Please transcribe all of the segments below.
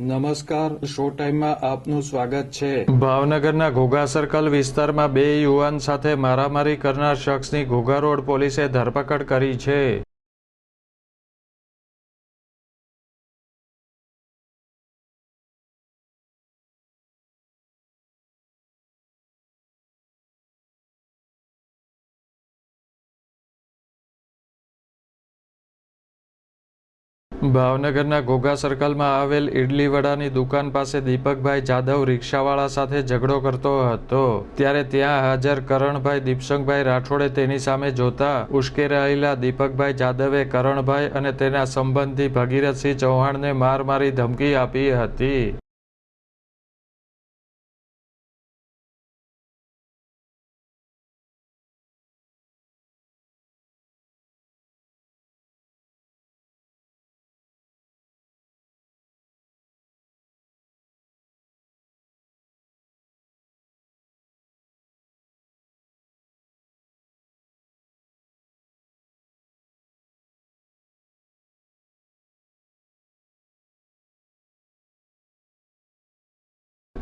નમસ્કાર, શો ટાઈમમાં આપનું સ્વાગત છે. ભાવનગરના ઘોઘા સર્કલ વિસ્તારમાં બે યુવાન સાથે મારામારી કરનાર શખ્સની ઘોઘા રોડ પોલીસે ધરપકડ કરી છે. ભાવનગરના ઘોઘા સર્કલમાં આવેલ ઇડલી વડાની દુકાન પાસે દીપકભાઈ જાદવ રિક્ષાવાળા સાથે ઝઘડો કરતો હતો. ત્યારે ત્યાં હાજર કરણભાઈ દીપસંગભાઈ રાઠોડે તેની સામે જોતા ઉશ્કેરાયેલા દીપકભાઈ જાદવે કરણભાઈ અને તેના સંબંધી ભગીરથસિંહ ચૌહાણને માર મારી ધમકી આપી હતી.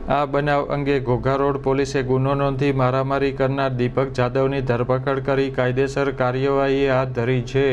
આ બનાવ અંગે ઘોઘા રોડ પોલીસે ગુનો નોંધી મારામારી કરનાર દીપક જાદવની ધરપકડ કરી કાયદેસર કાર્યવાહી હાથ ધરી છે.